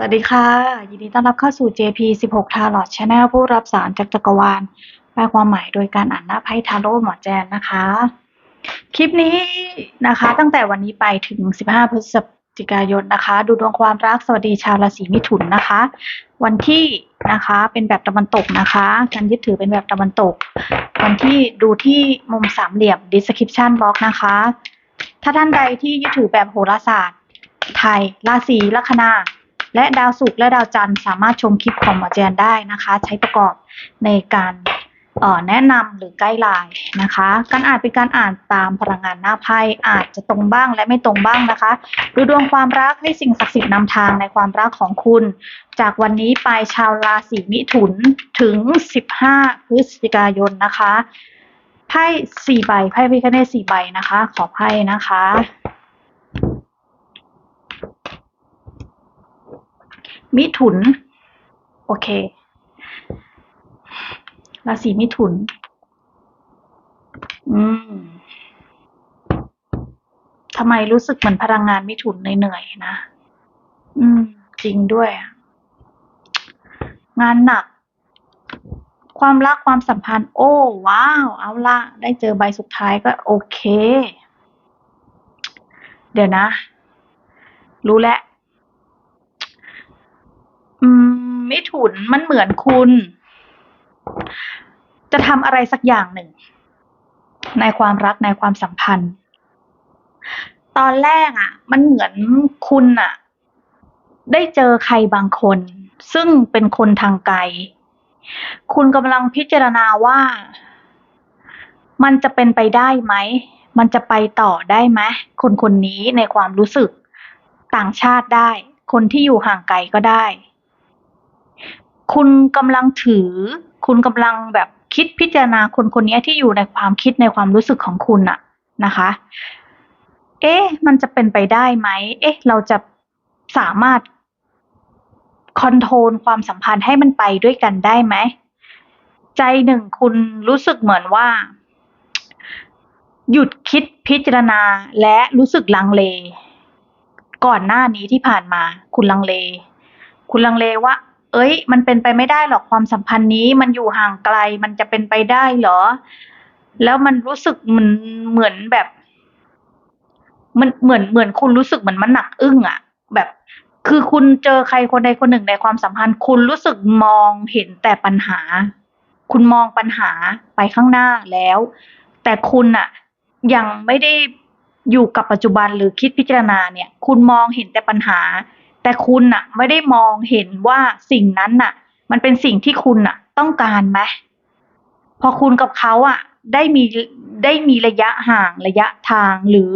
สวัสดีค่ะ ยินดีต้อนรับเข้าสู่ JP 16 Tarot Channel ผู้รับสารจากจักรวาลแปลความหมายโดยการอ่านหน้าไพ่ทาโร่หมอแจนนะคะ คลิปนี้นะคะ ตั้งแต่วันนี้ไปถึง 15 พฤศจิกายนนะคะ ดูดวงความรักสวัสดีชาวราศีมิถุนนะคะ วันที่นะคะเป็นแบบตะวันตกนะคะ การยึดถือเป็นแบบตะวันตก วันที่ดูที่มุมสามเหลี่ยม description box นะคะ ถ้าท่านใดที่ยึดถือแบบโหราศาสตร์ ไทยราศีลัคนา และดาวศุกร์และดาวจันทร์สามารถชมคลิปของหมอแจนได้นะคะ ใช้ประกอบในการออแนะนำหรือไกด์ไลน์นะคะ การอ่านเป็นการอ่านตามพลังงานหน้าไพ่อาจจะตรงบ้างและไม่ตรงบ้างนะคะดูดวงความรักให้สิ่งศักดิ์สิทธิ์นำทางในความรักของคุณ จากวันนี้ไปชาวราศีมิถุนถึง 15 พฤศจิกายนนะคะไพ่สี่ใบไพ่พิคเนตสี่ใบนะคะ ขอไพ่นะคะ มิถุน โอเค ราศีมิถุน อืมทำไมรู้สึกเหมือนพลังงานมิถุนเหนื่อยๆนะ อืม จริงด้วยอะงานหนัก ความรักความสัมพันธ์ โอ้ว้าว เอาละได้เจอใบสุดท้ายก็โอเค เดี๋ยวนะ รู้แล้ว อืม มิถุนมันเหมือนคุณ จะทำอะไรสักอย่างหนึ่ง ในความรักในความสัมพันธ์ ตอนแรกอะ มันเหมือนคุณอะ ได้เจอใครบางคน ซึ่งเป็นคนทางไกล คุณกำลังพิจารณาว่า มันจะเป็นไปได้ไหม มันจะไปต่อได้ไหมคนคนนี้ในความรู้สึกต่างชาติได้ คนที่อยู่ห่างไกลก็ได้ คุณกำลังถือ คุณกำลังแบบคิดพิจารณาคนคนนี้ที่อยู่ในความคิดในความรู้สึกของคุณอะนะคะ เอ๊ะ มันจะเป็นไปได้ไหม เอ๊ะ เราจะสามารถคอนโทรลความสัมพันธ์ให้มันไปด้วยกันได้ไหม ใจหนึ่งคุณรู้สึกเหมือนว่า หยุดคิดพิจารณาและรู้สึกลังเล ก่อนหน้านี้ที่ผ่านมา คุณลังเล คุณลังเลว่า เอ้ย มันเป็นไปไม่ได้หรอกความสัมพันธ์นี้ มันอยู่ห่างไกล มันจะเป็นไปได้เหรอ แล้วมันรู้สึกมันเหมือนแบบ มันเหมือนเหมือนคุณรู้สึกเหมือนมันหนักอึ้งอะแบบ คือคุณเจอใครคนใดคนหนึ่งในความสัมพันธ์ คุณรู้สึกมองเห็นแต่ปัญหา คุณมองปัญหาไปข้างหน้าแล้ว แต่คุณอะยังไม่ได้อยู่กับปัจจุบันหรือคิดพิจารณาเนี่ย คุณมองเห็นแต่ปัญหา แต่คุณน่ะ ไม่ได้มองเห็นว่าสิ่งนั้นน่ะ มันเป็นสิ่งที่คุณน่ะ ต้องการไหมพอคุณกับเขาอะ ได้มีได้มีระยะห่างระยะทางหรือ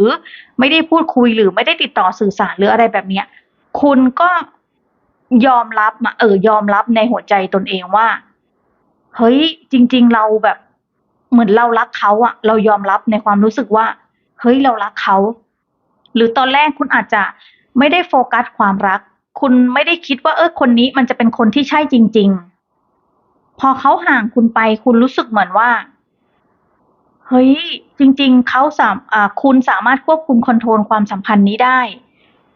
ไม่ได้พูดคุยหรือไม่ได้ติดต่อสื่อสารหรืออะไรแบบเนี้ย คุณก็ยอมรับมาเออยอมรับในหัวใจตนเองว่า เฮ้ย จริง ๆ เราแบบ เหมือนเรารักเขาอะเรายอมรับในความรู้สึกว่า เฮ้ยเรารักเขา หรือตอนแรกคุณอาจจะ ไม่ได้โฟกัสความรัก คุณไม่ได้คิดว่าเออคนนี้มันจะเป็นคนที่ใช่จริง ๆ พอเขาห่างคุณไป คุณรู้สึกเหมือนว่าเฮ้ยจริง ๆเขาสามคุณสามารถควบคุมคอนโทรลความสัมพันธ์นี้ได้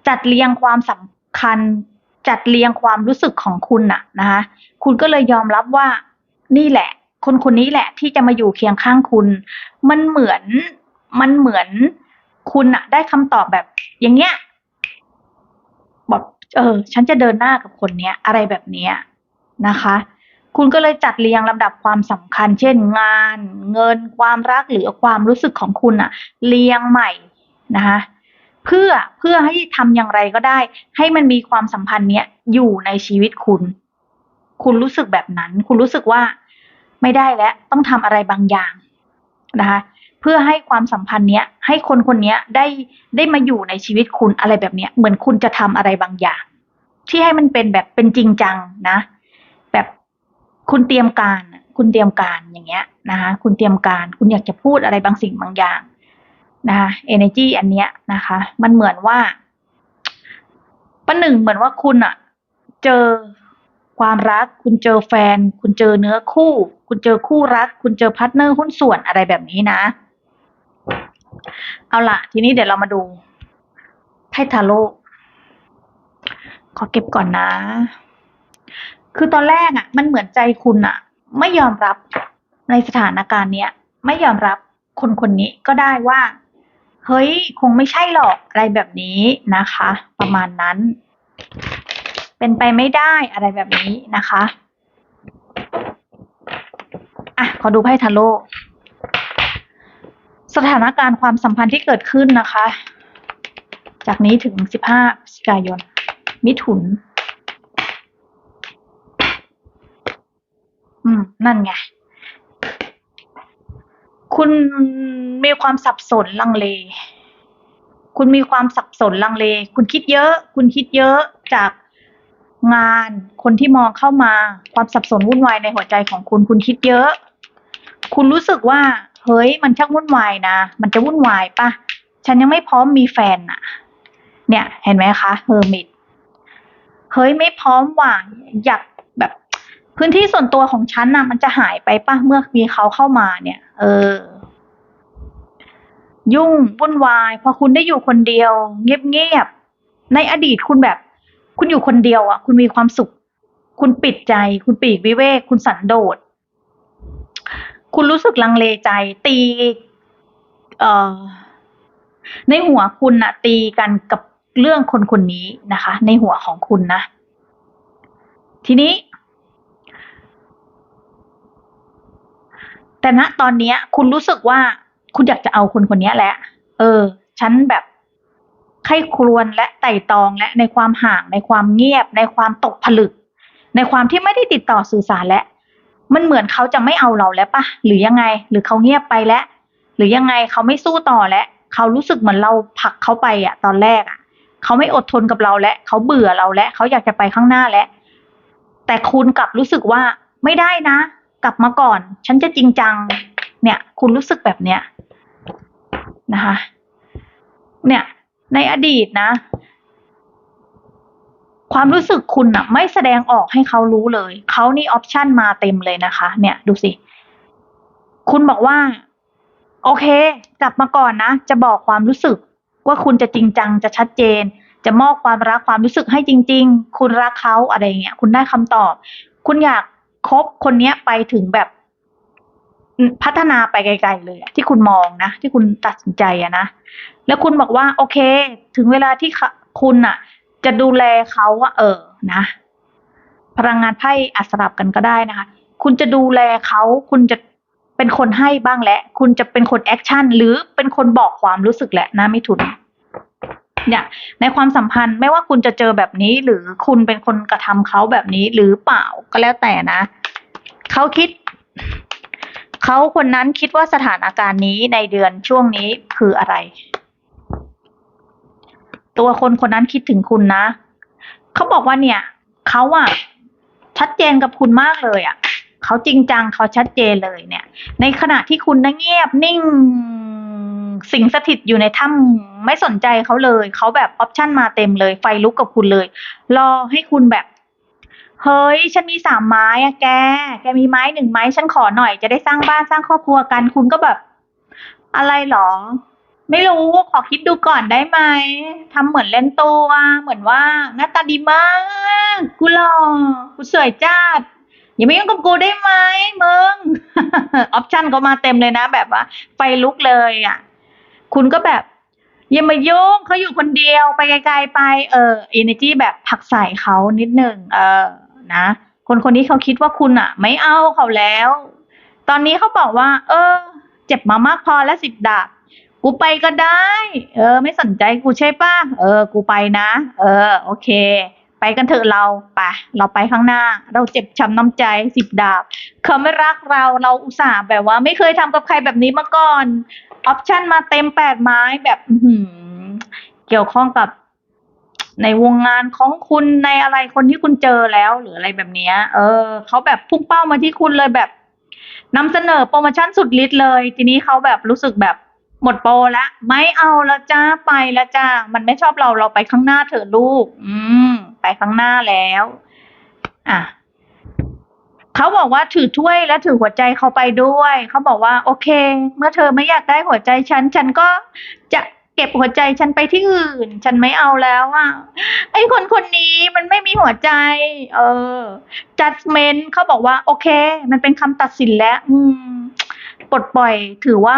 จัดเรียงความสำคัญ จัดเรียงความรู้สึกของคุณน่ะนะคะคุณก็เลยยอมรับว่านี่แหละ คนคนนี้แหละที่จะมาอยู่เคียงข้างคุณ มันเหมือนมันเหมือนคุณอะได้คำตอบแบบอย่างเงี้ย บอกเออ ฉันจะเดินหน้ากับคนเนี้ย อะไรแบบเนี้ยนะคะ คุณก็เลยจัดเรียงลำดับความสำคัญ เช่น งาน เงินความรักหรือความรู้สึกของคุณอะเรียงใหม่นะคะเพื่อเพื่อให้ทำอย่างไรก็ได้ ให้มันมีความสัมพันธ์เนี้ยอยู่ในชีวิตคุณ คุณรู้สึกแบบนั้น คุณรู้สึกว่าไม่ได้แล้วต้องทำอะไรบางอย่างนะคะ พื่อให้ความสัมพันธ์เนี้ยให้คนคนนี้ได้ได้มาอยู่ในชีวิตคุณอะไรแบบเนี้ยเหมือนคุณจะทำอะไรบางอย่าง ที่ให้มันเป็นแบบเป็นจริงจังนะ แบบคุณเตรียมการ คุณเตรียมการอย่างเงี้ยนะคะคุณเตรียมการ คุณอยากจะพูดอะไรบางสิ่งบางอย่างนะคะ energy อันเนี้ยนะคะ มันเหมือนว่าประหนึ่งเหมือนว่าคุณอะเจอความรัก คุณเจอแฟน คุณเจอเนื้อคู่ คุณเจอคู่รัก คุณเจอพาร์ทเนอร์หุ้นส่วนอะไรแบบนี้นะ เอาละทีนี้เดี๋ยวเรามาดูไพ่ทาโร่ขอเก็บก่อนนะ คือตอนแรกอะ มันเหมือนใจคุณอะ ไม่ยอมรับในสถานการณ์เนี้ยไม่ยอมรับคนคนนี้ก็ได้ว่า เฮ้ย คงไม่ใช่หรอกอะไรแบบนี้นะคะ ประมาณนั้น เป็นไปไม่ได้อะไรแบบนี้นะคะ อะ ขอดูไพ่ทาโร่ สถานการณ์ความสัมพันธ์ที่เกิดขึ้นนะคะ จากนี้ถึง 15พฤศจิกายน มิถุน อืม นั่นไง คุณมีความสับสนลังเล คุณมีความสับสนลังเล คุณคิดเยอะ คุณคิดเยอะจากงาน คนที่มองเข้ามา ความสับสนวุ่นวายในหัวใจของคุณ คุณคิดเยอะ คุณรู้สึกว่า เฮ้ยมันชักวุ่นวายนะ มันจะวุ่นวายปะฉันยังไม่พร้อมมีแฟนน่ะเนี่ย เห็นไหมคะเฮอร์มิตเฮ้ยไม่พร้อมว่ะอยากแบบ พื้นที่ส่วนตัวของฉันน่ะมันจะหายไปปะเมื่อมีเขาเข้ามาเนี่ย เออ ยุ่งวุ่นวายพอคุณได้อยู่คนเดียว เงียบๆในอดีตคุณแบบ คุณอยู่คนเดียวอะ คุณมีความสุข คุณปิดใจ คุณปีกวิเวก คุณสันโดษ คุณรู้สึกลังเลใจ ตี เอ่อ ในหัวคุณน่ะตีกันกับเรื่องคนคนนี้นะคะ ในหัวของคุณนะ ทีนี้ แต่ณตอนนี้คุณรู้สึกว่าคุณอยากจะเอาคนคนนี้แหละ เออ ฉันแบบใคร่ครวญและไต่ตองและในความห่างในความเงียบ ในความตกผลึก ในความที่ไม่ได้ติดต่อสื่อสารแล้ว มันเหมือนเขาจะไม่เอาเราแล้วปะหรือยังไง หรือเขาเงียบไปแล้ว หรือยังไงเขาไม่สู้ต่อแล้วเขารู้สึกเหมือนเราผลักเขาไปอะตอนแรกอะเขาไม่อดทนกับเราแล้วเขาเบื่อเราแล้วเขาอยากจะไปข้างหน้าแล้วแต่คุณกลับรู้สึกว่าไม่ได้นะ กลับมาก่อน ฉันจะจริงจัง เนี่ย คุณรู้สึกแบบเนี้ยนะคะ เนี่ย ในอดีตนะ ความรู้สึกคุณอะไม่แสดงออกให้เขารู้เลย เขานี่ออปชันมาเต็มเลยนะคะ เนี่ยดูสิ คุณบอกว่า โอเคกลับมาก่อนนะ จะบอกความรู้สึก ว่าคุณจะจริงจังจะชัดเจน จะมอบความรักความรู้สึกให้จริง ๆ คุณรักเขาอะไรเงี้ย คุณได้คำตอบ คุณอยากคบคนเนี้ยไปถึงแบบพัฒนาไปไกลๆเลยที่คุณมองนะ ที่คุณตัดสินใจอะนะ แล้วคุณบอกว่า โอเค ถึงเวลาที่คุณอะ จะดูแลเขาอะเออนะ พลังงานไพ่อาจสลับกันก็ได้นะคะ คุณจะดูแลเขาคุณจะเป็นคนให้บ้างแหละ คุณจะเป็นคนแอคชั่นหรือเป็นคนบอกความรู้สึกแหละนะไมิถุนเนี่ยในความสัมพันธ์ไม่ว่าคุณจะเจอแบบนี้ หรือคุณเป็นคนกระทำเขาแบบนี้หรือเปล่าก็แล้วแต่นะเขาคิดเขาคนนั้นคิดว่าสถานการณ์นี้ในเดือนช่วงนี้คืออะไร ตัวคนคนนั้นคิดถึงคุณนะ เขาบอกว่าเนี่ย เขาอะชัดเจนกับคุณมากเลยอะเขาจริงจังเขาชัดเจนเลยเนี่ย ในขณะที่คุณน่ะเงียบนิ่งสิงสถิตอยู่ในถ้ำไม่สนใจเขาเลย เขาแบบออปชั่นมาเต็มเลย ไฟลุกกับคุณเลย รอให้คุณแบบ เฮ้ย ฉันมีสามไม้อะแก แกมีไม้หนึ่งไม้ ฉันขอหน่อยจะได้สร้างบ้านสร้างครอบครัวกัน คุณก็แบบ อะไรหรอ ไม่รู้ขอคิดดูก่อนได้ไหมทำเหมือนเล่นตัวเหมือนว่าหน้าตาดีมาก กูหล่อกูสวยจัดอย่าไมายุ่งกับกูได้ไหมมึงออปชั่นเขามาเต็มเลยนะ แบบว่าไฟลุกเลยอะ คุณก็แบบอย่ามายุ่งเขาอยู่คนเดียวไปไกลๆไป เออ energy แบบผลักใส่เขานิดหนึ่งเออนะ คนคนนี้เขาคิดว่าคุณอะ ไม่เอาเขาแล้ว ตอนนี้เขาบอกว่า เออ เจ็บมามากพอแล้วสิบดาบ กูไปก็ได้ เออ ไม่สนใจกูใช่ป่ะ เออ กูไปนะ เออ โอเค ไปกันเถอะเราไปเราไปข้างหน้า เราเจ็บช้ำน้ำใจสิบดาบ เขาไม่รักเรา เราอุตส่าห์แบบว่า ไม่เคยทำกับใครแบบนี้มาก่อน ออปชันมาเต็มแปดไม้แบบเกี่ยวข้องกับในวงงานของคุณในอะไรคนที่คุณเจอแล้วหรืออะไรแบบนี้เออเขาแบบพุ่งเป้ามาที่คุณเลยแบบนำเสนอโปรโมชั่นสุดฤทธิ์เลย ทีนี้เขาแบบรู้สึกแบบ หมดโปรละไม่เอาละจ้าไปละจ้า มันไม่ชอบเราเราไปข้างหน้าเถอะลูก อืม ไปข้างหน้าแล้ว อะเขาบอกว่าถือถ้วยและถือหัวใจเขาไปด้วยเขาบอกว่า โอเค เมื่อเธอไม่อยากได้หัวใจฉัน ฉันก็จะเก็บหัวใจฉันไปที่อื่น ฉันไม่เอาแล้วอะไอ้คนคนนี้มันไม่มีหัวใจ เออ judgment เขาบอกว่า โอเค มันเป็นคำตัดสินแล้ว อืมปลดปล่อยถือว่า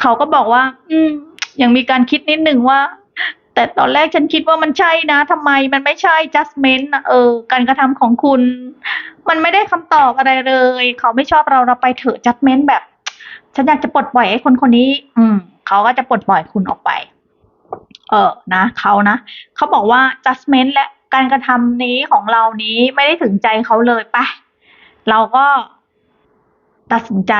เขาก็บอกว่า อืมยังมีการคิดนิดหนึ่งว่า แต่ตอนแรกฉันคิดว่ามันใช่นะทำไมมันไม่ใช่ judgment นะเออ การกระทำของคุณ มันไม่ได้คำตอบอะไรเลย เขาไม่ชอบเราเราไปเถอะ judgment แบบ ฉันอยากจะปลดปล่อยไอ้คนคนนี้ อืม เขาก็จะปลดปล่อยคุณออกไป เออนะเขานะเขาบอกว่า judgment และการกระทำนี้ของเรานี้ไม่ได้ถึงใจเขาเลยไปเราก็ตัดสินใจ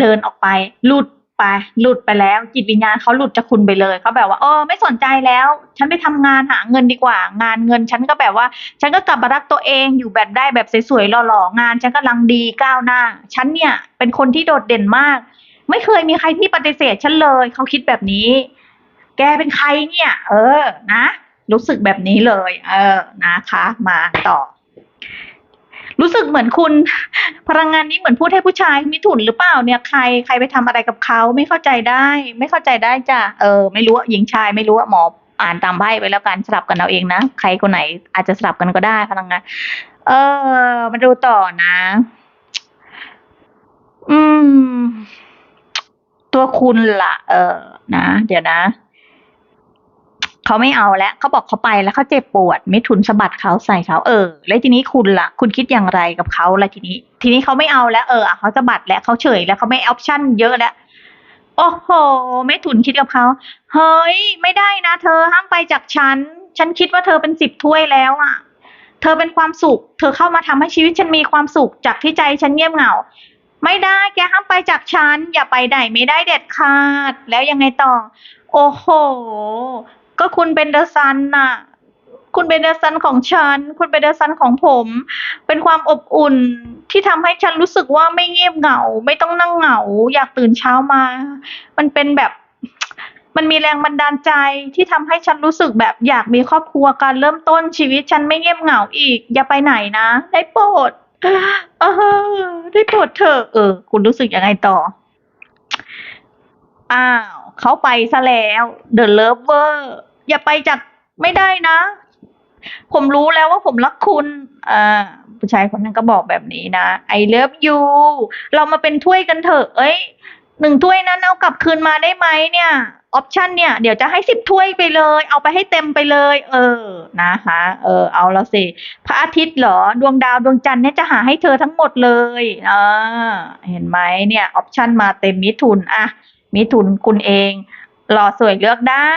เดินออกไปหลุดไปหลุดไปแล้ว จิตวิญญาณเขาหลุดจากคุณไปเลยเขาแบบว่าเออไม่สนใจแล้ว ฉันไปทำงานหาเงินดีกว่า งานเงิน ฉันก็แบบว่า ฉันก็กลับมารักตัวเองอยู่แบบได้แบบสวยๆหล่อๆงาน ฉันกำลังดีก้าวหน้า ฉันเนี่ยเป็นคนที่โดดเด่นมาก ไม่เคยมีใครที่ปฏิเสธฉันเลยเขาคิดแบบนี้ แกเป็นใครเนี่ย เออนะ รู้สึกแบบนี้เลย เออนะคะ มาต่อ รู้สึกเหมือนคุณ พลังงานนี้เหมือนพูดให้ผู้ชายมิถุนหรือเปล่าเนี่ยใครใครไปทำอะไรกับเขาไม่เข้าใจได้ ไม่เข้าใจได้จ้ะเออ ไม่รู้ว่าหญิงชายไม่รู้ว่าหมออ่านตามไพ่ไปแล้วกันสลับกันเอาเองนะใครคนไหนอาจจะสลับกันก็ได้พลังงาน เออ มาดูต่อนะ อืม ตัวคุณล่ะ เออ นะ เดี๋ยวนะ เขาไม่เอาแล้วเขาบอกเขาไปแล้วเขาเจ็บปวด มิถุนสะบัดเขาใส่เขาเออ แล้วทีนี้คุณล่ะ คุณคิดอย่างไรกับเขาล่ะทีนี้ ทีนี้เขาไม่เอาแล้วเออเขาสะบัดแล้วเขาเฉยแล้วเขาไม่ออปชั่นเยอะแล้วโอ้โหไม่ถุนคิดกับเขาเฮ้ย ไม่ได้นะเธอห้ามไปจากฉัน ฉันคิดว่าเธอเป็นสิบถ้วยแล้วอะ เธอเป็นความสุข เธอเข้ามาทำให้ชีวิตฉันมีความสุขจากที่ใจฉันเงียบเหงา ไม่ได้แกห้ามไปจากฉัน อย่าไปไหนไม่ได้เด็ดขาด แล้วยังไงต่อ โอ้โห ก็คุณเป็นเดอะซันน่ะ คุณเป็นเดอะซันของฉัน คุณเป็นเดอะซันของผม เป็นความอบอุ่นที่ทำให้ฉันรู้สึกว่าไม่เงียบเหงา ไม่ต้องนั่งเหงา อยากตื่นเช้ามา มันเป็นแบบมันมีแรงบันดาลใจที่ทำให้ฉันรู้สึกแบบอยากมีครอบครัวการเริ่มต้นชีวิตฉันไม่เงียบเหงาอีก อย่าไปไหนนะ ได้โปรดเออได้โปรดเถอะเออ คุณรู้สึกยังไงต่อ อ้าวเขาไปซะแล้ว The Lover อย่าไปจากไม่ได้นะ ผมรู้แล้วว่าผมรักคุณอ่าผู้ชายคนนั้นก็บอกแบบนี้นะ I love you เรามาเป็นถ้วยกันเถอะ เอ้ยหนึ่งถ้วยนั้นเอากลับคืนมาได้ไหมเนี่ยออปชันเนี่ยเดี๋ยวจะให้สิบถ้วยไปเลย เอาไปให้เต็มไปเลย เออนะคะเออเอาละสิพระอาทิตย์เหรอ ดวงดาวดวงจันทร์เนี่ยจะหาให้เธอทั้งหมดเลยเอ่าเห็นไหมเนี่ยออปชันมาเต็มมิถุนอะมิถุนคุณเอง หล่อสวยเลือกได้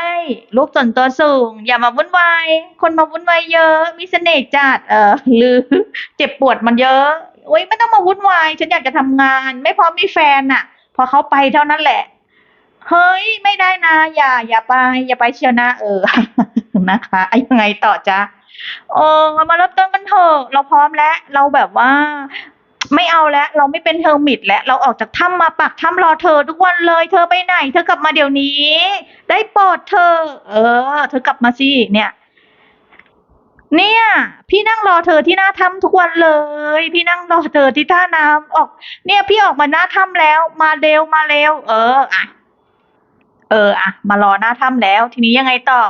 รูปส่วนตัวสูง อย่ามาวุ่นวายคนมาวุ่นวายเยอะ มีเสน่ห์จัดเออหรือเจ็บปวดมันเยอะโอ้ยไม่ต้องมาวุ่นวาย ฉันอยากจะทำงาน ไม่พร้อมมีแฟนน่ะพอเขาไปเท่านั้นแหละ เฮ้ย ไม่ได้นะ อย่า อย่าไป อย่าไปเชียวนะ เออนะคะไอ้ยังไงต่อจ๊ะเออมาเริ่มต้นกันเถอะเราพร้อมแล้ว เราแบบว่า ไม่เอาแล้ว เราไม่เป็นเฮอร์มิตแล้ว เราออกจากถ้ำมาปักถ้ำรอเธอทุกวันเลย เธอไปไหน เธอกลับมาเดี๋ยวนี้ ได้โปรดเธอ เออ เธอกลับมาสิ เนี่ย เนี่ย พี่นั่งรอเธอที่หน้าถ้ำทุกวันเลย พี่นั่งรอเธอที่ท่าน้ำออก เนี่ย พี่ออกมาหน้าถ้ำแล้ว มาเร็วมาเร็ว เออ อะ เออ อะ มารอหน้าถ้ำแล้ว ทีนี้ยังไงต่อ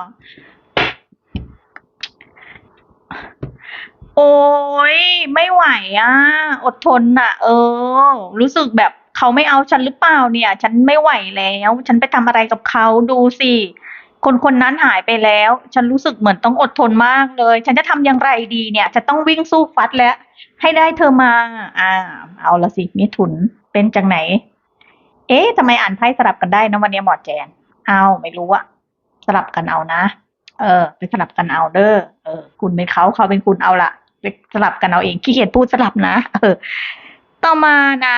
โอ้ยไม่ไหวอะ อดทนอะ เออ รู้สึกแบบเขาไม่เอาฉันหรือเปล่าเนี่ย ฉันไม่ไหวแล้ว ฉันไปทำอะไรกับเขาดูสิคนคนนั้นหายไปแล้ว ฉันรู้สึกเหมือนต้องอดทนมากเลย ฉันจะทำอย่างไรดีเนี่ย จะต้องวิ่งสู้ฟัดแล้ว ให้ได้เธอมา อ่า เอาละสิมิถุนเป็นจังไหน เอ๊ะทำไมอ่านไพ่สลับกันได้นะวันนี้หมอแจนเอาไม่รู้อะสลับกันเอานะ เออ ไปสลับกันเอาเด้อเออ คุณเป็นเขาเขาเป็นคุณเอาละ สลับกันเอาเองขี้เกียจพูดสลับนะเออ ต่อมานะ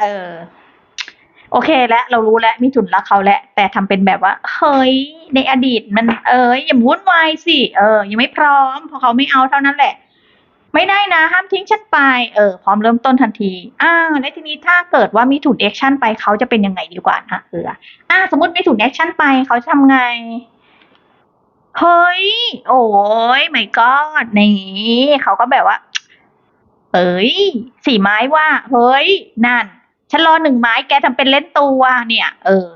เออ โอเคแล้วเรารู้แล้วมิถุนรักเขาแล้วแต่ทำเป็นแบบว่า เฮ้ย ในอดีตมัน เอยอย่ามาวุ่นวายสิเออ ยังไม่พร้อมเพราะเขาไม่เอาเท่านั้นแหละ ไม่ได้นะ ห้ามทิ้งฉันไป เออ พร้อมเริ่มต้นทันทีอ้าวแล้วทีนี้ถ้าเกิดว่ามีถุนแอคชั่นไปเขาจะเป็นยังไงดีกว่านะเอออ่าสมมติมีถุนแอคชั่นไปเขาจะทำไง เฮ้ย โอ้ยไม่ก็นี่เขาก็แบบว่าเอ้ยสี่ไม้ว่า เฮ้ย นั่นฉันรอหนึ่งไม้แกทำเป็นเล่นตัวเนี่ย เออ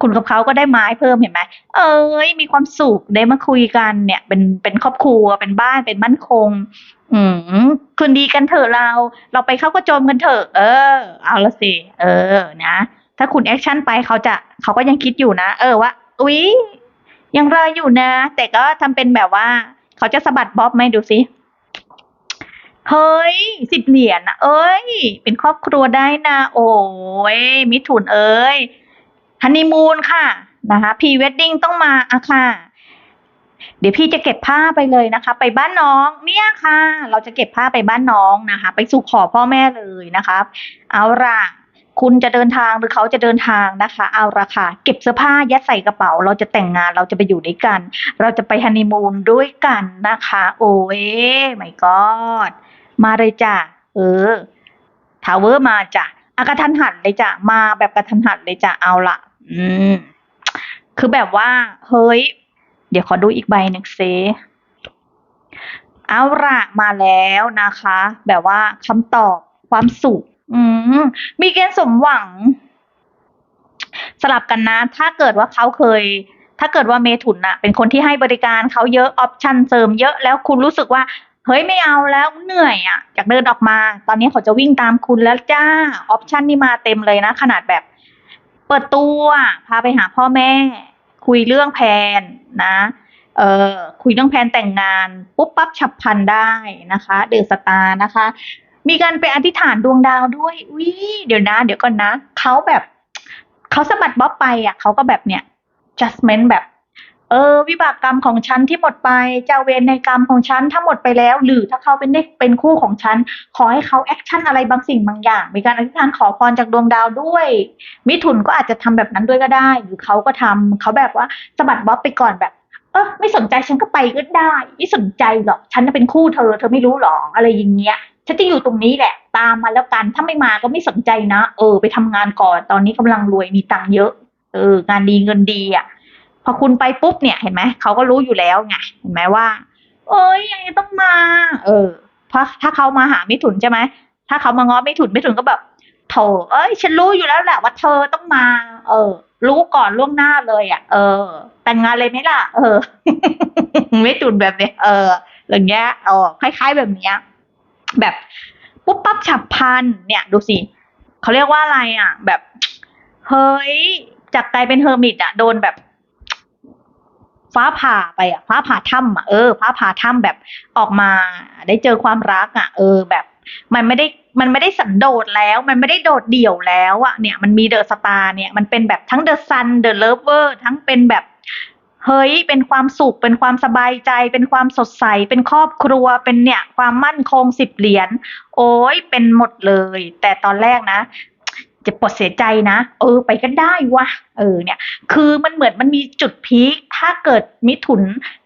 คุณกับเขาก็ได้ไม้เพิ่มเห็นไหมเอ้ย มีความสุขได้มาคุยกันเนี่ย เป็นเป็นครอบครัวเป็นบ้านเป็นมั่นคง อืมคืนดีกันเถอะเรา เราไปเข้ากระโจมกันเถอะเออ เอาละสิเออ นะถ้าคุณแอคชั่นไปเขาจะเขาก็ยังคิดอยู่นะ เออว่าอุ๊ย ยังรออยู่นะ แต่ก็ทำเป็นแบบว่า เขาจะสะบัดบ๊อบไหมดูสิเฮ้ยสิบเหรียญนะเอ้ย เป็นครอบครัวได้นะ โอ้ยมิถุนเอ้ยฮันนีมูนค่ะนะคะพีเวดดิ้งต้องมาอะค่ะ เดี๋ยวพี่จะเก็บผ้าไปเลยนะคะ ไปบ้านน้องเนี่ยค่ะ เราจะเก็บผ้าไปบ้านน้องนะคะ ไปสู่ขอพ่อแม่เลยนะคะเอาล่ะ คุณจะเดินทางหรือเขาจะเดินทางนะคะ เอาละค่ะเก็บเสื้อผ้ายัดใส่กระเป๋า เราจะแต่งงานเราจะไปอยู่ด้วยกัน เราจะไปฮันนีมูนด้วยกันนะคะ โอ้ยไม่กอดมาเลยจ้ะเออทาวเวอร์มาจ้ะอากระทันหันเลยจ้ะมาแบบกระทันหันเลยจ้ะเอาละอืมคือแบบว่า เฮ้ย เดี๋ยวขอดูอีกใบหนึ่งเซเอาละมาแล้วนะคะ แบบว่าคำตอบความสุข อืมมีเกณฑ์สมหวัง สลับกันนะ ถ้าเกิดว่าเขาเคย ถ้าเกิดว่าเมถุนอะเป็นคนที่ให้บริการเขาเยอะออปชั่นเสริมเยอะแล้วคุณรู้สึกว่า เฮ้ยไม่เอาแล้วเหนื่อยอะอยากเดินออกมา ตอนนี้เขาจะวิ่งตามคุณแล้วจ้าออปชั่นนี่มาเต็มเลยนะ ขนาดแบบ เปิดตัวพาไปหาพ่อแม่ คุยเรื่องแผนนะเออคุยเรื่องแผนแต่งงาน ปุ๊บปั๊บฉับพลันได้นะคะ เดือสตาร์นะคะ มีการไปอธิษฐานดวงดาวด้วยวิเดี๋ยวนะ เดี๋ยวก่อนนะเขาแบบเขาสะบัดบ๊อบไปอะเขาก็แบบเนี่ย judgment แบบ เออ วิบากกรรมของฉันที่หมดไปเจ้าเวรในกรรมของฉันถ้าหมดไปแล้ว หรือถ้าเขาเป็นเด็กเป็นคู่ของฉัน ขอให้เขาแอคชั่นอะไรบางสิ่งบางอย่าง มีการอธิษฐานขอพรจากดวงดาวด้วย มิถุนก็อาจจะทำแบบนั้นด้วยก็ได้ หรือเขาก็ทำเขาแบบว่าสะบัดบ๊อบไปก่อนแบบเออไม่สนใจฉันก็ไปก็ได้ ไม่สนใจหรอกฉันจะเป็นคู่เธอ เธอไม่รู้หรออะไรอย่างเงี้ย ฉันจะอยู่ตรงนี้แหละ ตามมาแล้วกัน ถ้าไม่มาก็ไม่สนใจนะ เออ ไปทำงานก่อน ตอนนี้กำลังรวยมีตังค์เยอะ เออ งานดีเงินดีอะ พอคุณไปปุ๊บเนี่ยเห็นไหม เขาก็รู้อยู่แล้วไง เห็นไหมว่า เอ้ยยังไงต้องมา เออ เพราะถ้าเขามาหาไมิถุนใช่ไหม ถ้าเขามาง้อไมิถุนไมิถุนก็แบบโถเอ้ย ฉันรู้อยู่แล้วแหละว่าเธอต้องมา เออ รู้ก่อนล่วงหน้าเลยอะ เออ แต่งงานเลยไหมล่ะ เออ ไมิถุนแบบเนี้ย เอออย่างเงี้ย เออ คล้าย ๆแบบเนี้ย แบบปุ๊บปั๊บฉับพลันเนี่ยดูสิเขาเรียกว่าอะไรอะ แบบเฮ้ยจากกลายเป็นเฮอร์มิตอะโดนแบบ ฟ้าผ่าไปอะ ฟ้าผ่าถ้ำอะเออฟ้าผ่าถ้ำแบบออกมาได้เจอความรักอะ เออแบบมันไม่ได้มันไม่ได้สันโดษแล้ว มันไม่ได้โดดเดี่ยวแล้วอะเนี่ย มันมีเดอะสตาร์เนี่ย มันเป็นแบบทั้งเดอะซันเดอะเลิฟเวอร์ทั้งเป็นแบบ เฮ้ยเป็นความสุข เป็นความสบายใจ เป็นความสดใส เป็นครอบครัว เป็นเนี่ยความมั่นคงสิบเหรียญโอ้ยเป็นหมดเลย แต่ตอนแรกนะ จะปวดเสียใจนะเออ ไปก็ได้วะเออเนี่ย คือมันเหมือนมันมีจุดพีคถ้าเกิดมิถุน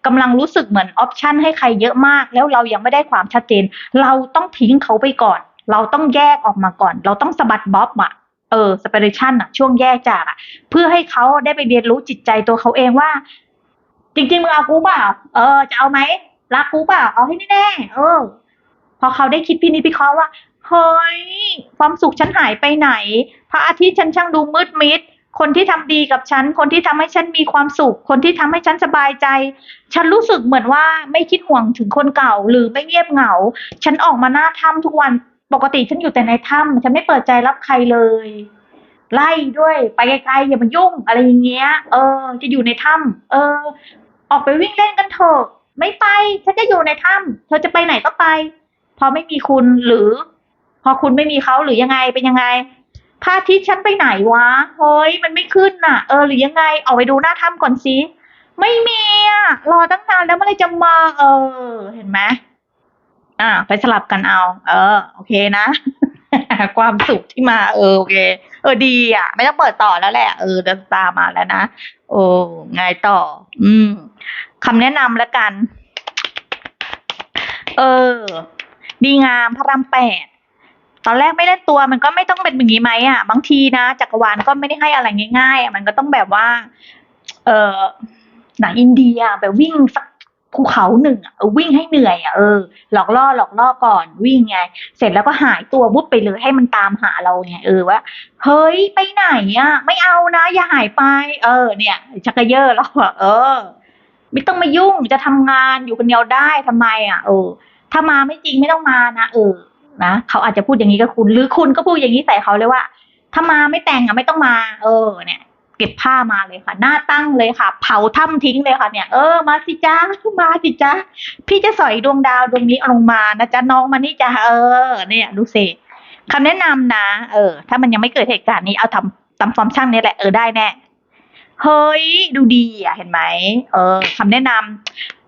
กำลังรู้สึกเหมือนออปชันให้ใครเยอะมาก แล้วเรายังไม่ได้ความชัดเจน เราต้องทิ้งเขาไปก่อน เราต้องแยกออกมาก่อน เราต้องสะบัดบ๊อบอะเออสเปเรชันอะช่วงแยกจากอะเพื่อให้เขาได้ไปเรียนรู้จิตใจตัวเขาเองว่า จริงๆมึงเอากูเปล่า เออ จะเอาไหมรักกูเปล่า เอาให้แน่ๆเออ พอเขาได้คิดพี่นิจพิเคราะห์ว่า เฮ้ย ความสุขฉันหายไปไหน พระอาทิตย์ฉันช่างดูมืดมิด คนที่ทำดีกับฉัน คนที่ทำให้ฉันมีความสุข คนที่ทำให้ฉันสบายใจ ฉันรู้สึกเหมือนว่าไม่คิดห่วงถึงคนเก่า หรือไม่เงียบเหงา ฉันออกมาหน้าถ้ำทุกวัน ปกติฉันอยู่แต่ในถ้ำฉันไม่เปิดใจรับใครเลย ไล่ด้วย ไปไกลๆอย่ามายุ่งอะไรอย่างเงี้ย เออ จะอยู่ในถ้ำเออ ออกไปวิ่งเล่นกันเถอะไม่ไปฉันจะอยู่ในถ้ำเธอจะไปไหนก็ไป พอไม่มีคุณหรือ พอคุณไม่มีเขาหรือยังไงเป็นยังไงพระอาทิตย์ฉันไปไหนวะเฮ้ยมันไม่ขึ้นน่ะ เออหรือยังไงออกไปดูหน้าถ้ำก่อนสิไม่มีอะรอตั้งนานแล้วเมื่อไรจะมา เออ เห็นไหมอ่า ไปสลับกันเอา เออ โอเคนะ ความสุขที่มา เออโอเค เออดีอะ ไม่ต้องเปิดต่อแล้วแหละ เออดนตามาแล้วนะ โอ้ไงต่อ อืมคำแนะนำแล้วกัน เออ ดีงามพระรามแปดตอนแรกไม่เล่นตัวมันก็ไม่ต้องเป็นอย่างนี้ไหมอะ บางทีนะจักรวาลก็ไม่ได้ให้อะไรง่ายๆอะมันก็ต้องแบบว่า เออหนังอินเดียแบบวิ่งสัก ภูเขาหนึ่งอะวิ่งให้เหนื่อยอะเออหลอกล่อหลอกล่อก่อนวิ่งไง เสร็จแล้วก็หายตัววุบไปเลยให้มันตามหาเราไงเออว่าเฮ้ยไปไหนอะไม่เอานะ อย่าหายไป เออ เนี่ยชักกระเยอะแล้วอะเออ ไม่ต้องมายุ่งจะทำงานอยู่คนเดียวได้ทำไม อะเออ ถ้ามาไม่จริงไม่ต้องมานะเออนะเขาอาจจะพูดอย่างนี้กับคุณ หรือคุณก็พูดอย่างนี้ใส่เขาเลยว่า ถ้ามาไม่แต่งอะไม่ต้องมา เออ เนี่ย เก็บผ้ามาเลยค่ะ หน้าตั้งเลยค่ะ เผาถ้ำทิ้งเลยค่ะเนี่ย เออมาสิจ้ามาสิจ้าพี่จะสอยดวงดาวดวงนี้ลงมานะจ๊ะน้องมานี่จ้าเออ เนี่ยดูสิคำแนะนำนะ เออ ถ้ามันยังไม่เกิดเหตุการณ์นี้เอาทำตามฟอร์มช่างนี้แหละเออได้แน่เฮ้ย ดูดีอะเห็นไหมเออคำแนะน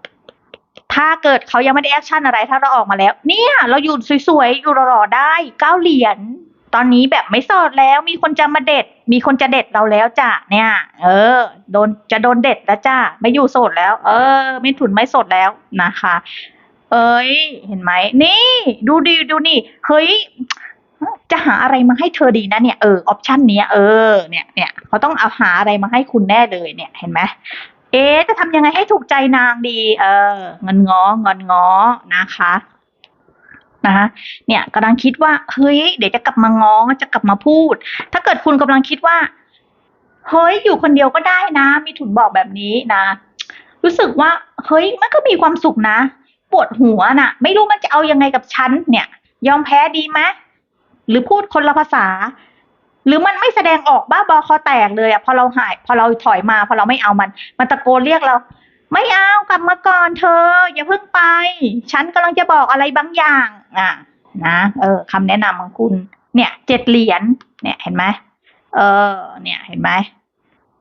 ำถ้าเกิดเขายังไม่ได้แอคชั่นอะไรถ้าเราออกมาแล้ว เนี่ย เราอยู่สวยๆอยู่หล่อๆได้เก้าเหรียญ ตอนนี้แบบไม่โสดแล้ว มีคนจะมาเด็ด มีคนจะเด็ดเราแล้วจ้ะเนี่ย เออ โดนจะโดนเด็ดแล้วจ้ะไม่อยู่โสดแล้ว เออ ไม่ถุนไม่โสดแล้วนะคะ เอ้ย เห็นไหมนี่ ดูดีดูนี่เฮ้ยจะหาอะไรมาให้เธอดีนะเนี่ยเออออปชันนี้เออเนี่ยเนี่ยเขาต้องเอาหาอะไรมาให้คุณแน่เลยเนี่ยเห็นไหมเอ๊จะทำยังไงให้ถูกใจนางดี เออเงินง้อเงินง้อนะคะ นะคะเนี่ยกำลังคิดว่าเฮ้ยเดี๋ยวจะกลับมาง้อจะกลับมาพูด ถ้าเกิดคุณกำลังคิดว่าเฮ้ยอยู่คนเดียวก็ได้นะ มีถุนบอกแบบนี้นะ รู้สึกว่าเฮ้ยมันก็มีความสุขนะ ปวดหัวน่ะ ไม่รู้มันจะเอายังไงกับฉันเนี่ย ยอมแพ้ดีไหมหรือพูดคนละภาษา หรือมันไม่แสดงออกบ้าบอคอแตกเลยอะพอเราหาย พอเราถอยมา พอเราไม่เอามัน มันตะโกนเรียกเรา ไม่เอากลับมาก่อนเธอ อย่าเพิ่งไป ฉันกำลังจะบอกอะไรบางอย่างอะนะเออคำแนะนำของคุณ เนี่ยเจ็ดเหรียญเนี่ยเห็นไหมเออ เนี่ยเห็นไหม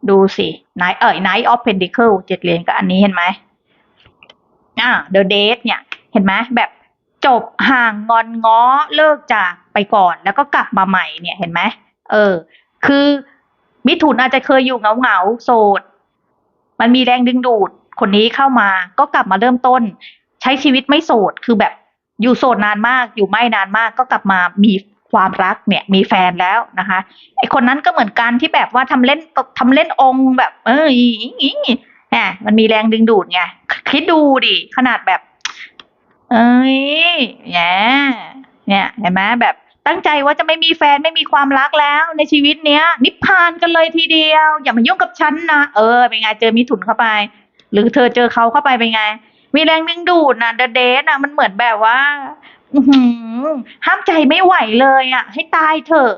ดูสิไนเอ่ยไนออฟเพนดิเคิลเจ็ดเหรียญก็อันนี้เห็นไหมอ่าเดอะเดทเนี่ย เห็นไหมแบบจบห่างงอนง้อเลิกจากไปก่อนแล้วก็กลับมาใหม่เนี่ยเห็นไหมเออ คือมิถุนอาจจะเคยอยู่เงาเงาโสด มันมีแรงดึงดูด คนนี้เข้ามาก็กลับมาเริ่มต้น ใช้ชีวิตไม่โสดคือแบบอยู่โสดนานมากอยู่ไม่นานมากก็กลับมามีความรักเนี่ยมีแฟนแล้วนะคะไอคนนั้นก็เหมือนกันที่แบบว่าทำเล่นทำเล่นองค์แบบ เอออีอีอีแหมมันมีแรงดึงดูดไงคิดดูดิขนาดแบบ เอ้ยแหมเนี่ยเห็นไหมแบบตั้งใจว่าจะไม่มีแฟนไม่มีความรักแล้วในชีวิตเนี้ย นิพพานกันเลยทีเดียว อย่ามายุ่งกับฉันนะเออเป็นไงเจอมิถุนเข้าไป หรือเธอเจอเขาเข้าไปเป็นไง มีแรงดึงดูดนะเดเดทนะมันเหมือนแบบว่าอืห้ามใจไม่ไหวเลยอะ ให้ตายเถอะ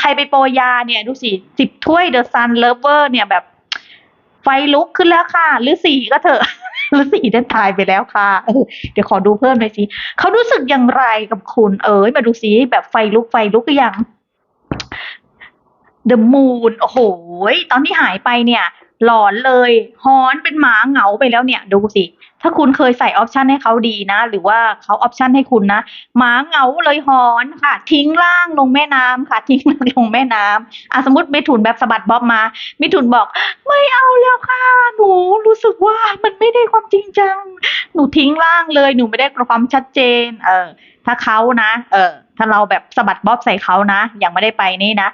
ใครไปโปรยาเนี่ย ดูสิสิบถ้วยเดอะซันเลเวอร์เนี่ยแบบ ไฟลุกขึ้นแล้วค่ะ หรือสีก็เถอะหรือสีได้ตายไปแล้วค่ะเออเดี๋ยวขอดูเพิ่มหน่อยสิเขารู้สึกอย่างไรกับคุณ เอ๋ยมาดูสิแบบไฟลุกไฟลุกหรือยัง The Moon โอ้โห ตอนที่หายไปเนี่ย หลอนเลยฮอนเป็นหมาเหงาไปแล้วเนี่ยดูสิ ถ้าคุณเคยใส่ออปชันให้เขาดีนะ หรือว่าเขาออปชันให้คุณนะหมาเหงาเลยหอนค่ะ ทิ้งร่างลงแม่น้ำค่ะ ทิ้งร่างลงแม่น้ำอะสมมติเมถุนแบบสะบัดบ๊อบมาเมถุนบอก ไม่เอาแล้วค่ะ หนูรู้สึกว่ามันไม่ได้ความจริงจัง หนูทิ้งร่างเลยหนูไม่ได้ความชัดเจน เออ ถ้าเขานะ เออถ้าเราแบบสะบัดบ๊อบใส่เขานะยังไม่ได้ไปนี่นะ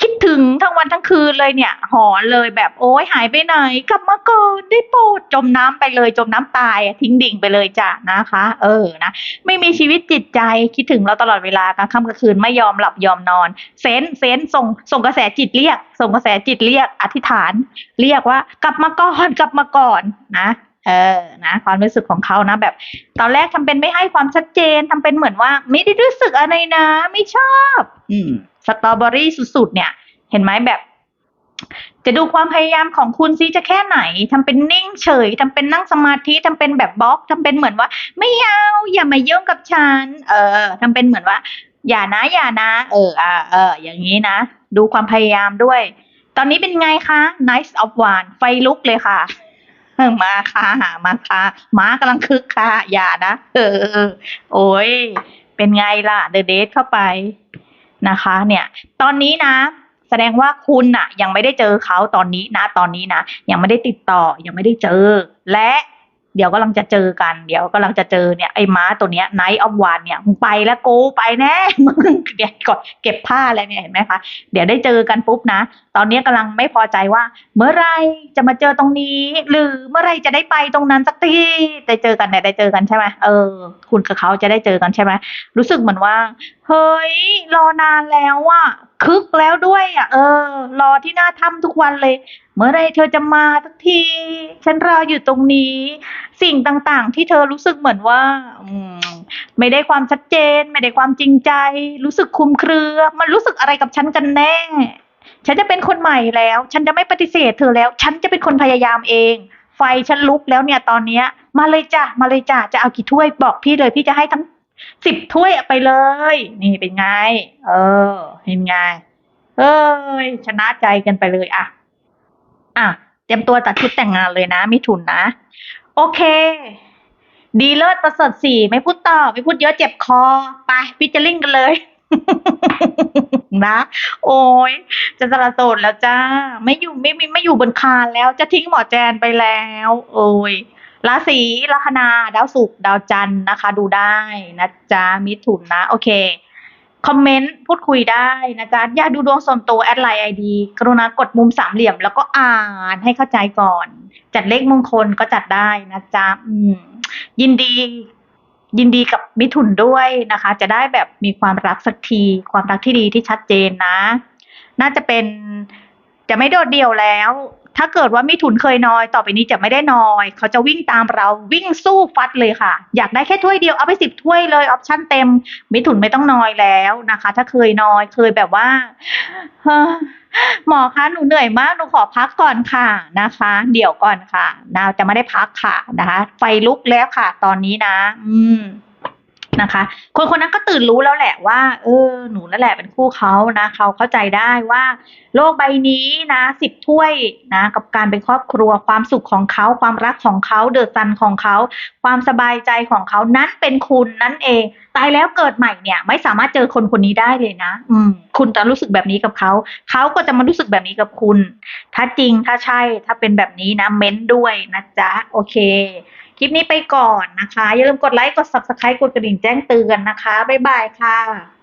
คิดถึงทั้งวันทั้งคืนเลยเนี่ย หอนเลยแบบโอ้ยหายไปไหน กลับมาก่อนได้โปรดจมน้ำไปเลยจมน้ำตายทิ้งดิ่งไปเลยจ้ะนะคะ เออนะไม่มีชีวิตจิตใจคิดถึงเราตลอดเวลากลางค่ำกลางคืนไม่ยอมหลับยอมนอน เซนเซนส่งส่งกระแสจิตเรียก ส่งกระแสจิตเรียกอธิษฐาน เรียกว่ากลับมาก่อนกลับมาก่อนนะเออ นะ ความรู้สึกของเขานะ แบบ ตอนแรกทำเป็นไม่ให้ความชัดเจนทำเป็นเหมือนว่า ไม่ได้รู้สึกอะไรนะ ไม่ชอบ อืม สตรอเบอรี่สุดๆ เนี่ย เห็นไหมแบบ จะดูความพยายามของคุณซิจะแค่ไหนทำเป็นนิ่งเฉยทำเป็นนั่งสมาธิทำเป็นแบบบล็อกทำเป็นเหมือนว่า ไม่เอาอย่ามาเยุ่งกับฉัน เออทำเป็นเหมือนว่า อย่านะ อย่านะ เอออ่าเออ อย่างนี้นะ ดูความพยายามด้วย ตอนนี้เป็นไงคะ Nice of One ไฟลุกเลยค่ะมาค่ะมาค่ะม้ากำลังคึกค่ะ อย่านะ เออ โอ้ย เป็นไงล่ะ เดอะเดทเข้าไป นะคะเนี่ยตอนนี้นะแสดงว่าคุณน่ะยังไม่ได้เจอเขาตอนนี้นะตอนนี้นะยังไม่ได้ติดต่อยังไม่ได้เจอและ เดี๋ยวกำลังจะเจอกัน เดี๋ยวกำลังจะเจอเนี่ยไอ้ม้าตัวเนี้ยไนท์ออฟวานเนี่ยมึงไปแล้วกูไปแน่มึงเดี๋ยวกดเก็บผ้าอะไรเนี่ยเห็นไหมคะเดี๋ยวได้เจอกันปุ๊บนะ ตอนนี้กำลังไม่พอใจว่า เมื่อไรจะมาเจอตรงนี้ หรือเมื่อไรจะได้ไปตรงนั้นสักทีได้เจอกันเนี่ยได้เจอกันใช่ไหมเออ คุณกับเขาจะได้เจอกันใช่ไหมรู้สึกเหมือนว่าเฮ้ยรอนานแล้วอะคึกแล้วด้วยอะเออ รอที่หน้าถ้ำทุกวันเลย เมื่อไรเธอจะมาสักที ฉันรออยู่ตรงนี้ สิ่งต่างๆ ที่เธอรู้สึกเหมือนว่าอมไม่ได้ความชัดเจน ไม่ได้ความจริงใจ รู้สึกคุมเครือ มันรู้สึกอะไรกับฉันกันแน่ ฉันจะเป็นคนใหม่แล้ว ฉันจะไม่ปฏิเสธเธอแล้ว ฉันจะเป็นคนพยายามเอง ไฟฉันลุกแล้วเนี่ยตอนเนี้ย มาเลยจ้ะมาเลยจ้ะจะเอากี่ถ้วยบอกพี่เลย พี่จะให้ทั้งสิบถ้วยไปเลย นี่เป็นไง เออ เห็นไงเอ้ยชนะใจกันไปเลยอะ อะเตรียมตัวตัดชุดแต่งงานเลยนะมิถุนนะ โอเค ดีเลิศประเสริฐสี่ไม่พูดต่อ ไม่พูดเยอะเจ็บคอ ไปพิจาริ่งกันเลย นะ โอ้ยจะสละโสดแล้วจ้า ไม่อยู่ไม่ไม่ไม่อยู่บนคานแล้วจะทิ้งหมอแจนไปแล้ว โอ้ยราศีลัคนาดาวศุกร์ดาวจันทร์นะคะ ดูได้นะจ๊ะมิถุนนะ โอเค คอมเมนต์พูดคุยได้นะจ๊ะอยากดูดวงส่วนตัวแอดไลน์ไอดีกรุณากดมุมสามเหลี่ยม แล้วก็อ่านให้เข้าใจก่อน จัดเลขมงคลก็จัดได้นะจ๊ะอืม ยินดี ยินดีกับมิถุนด้วยนะคะ จะได้แบบมีความรักสักที ความรักที่ดีที่ชัดเจนนะ น่าจะเป็นจะไม่โดดเดี่ยวแล้ว ถ้าเกิดว่ามิถุนเคยนอย ต่อไปนี้จะไม่ได้นอย เขาจะวิ่งตามเราวิ่งสู้ฟัดเลยค่ะ อยากได้แค่ถ้วยเดียวเอาไปสิบถ้วยเลยออปชั่นเต็ม มิถุนไม่ต้องนอยแล้วนะคะ ถ้าเคยนอยเคยแบบว่าหมอคะหนูเหนื่อยมากหนูขอพักก่อนค่ะนะคะ เดี๋ยวก่อนค่ะนาจะไม่ได้พักค่ะนะคะ ไฟลุกแล้วค่ะ ตอนนี้นะ อืม นะคะ คนคนนั้นก็ตื่นรู้แล้วแหละว่า เออ หนูนั่นแหละเป็นคู่เขานะเขาเข้าใจได้ว่า โลกใบนี้นะสิบถ้วยนะ กับการเป็นครอบครัวความสุขของเขา ความรักของเขาเดอะซันของเขา ความสบายใจของเขานั้นเป็นคุณนั่นเอง ตายแล้วเกิดใหม่เนี่ย ไม่สามารถเจอคนคนนี้ได้เลยนะ อืม คุณจะรู้สึกแบบนี้กับเขา เขาก็จะมารู้สึกแบบนี้กับคุณ ถ้าจริงถ้าใช่ถ้าเป็นแบบนี้นะเม้นด้วยนะจ๊ะโอเค คลิปนี้ไปก่อนนะคะ อย่าลืมกดไลค์ กด subscribe กดกระดิ่งแจ้งเตือนนะคะ บ๊ายบายค่ะ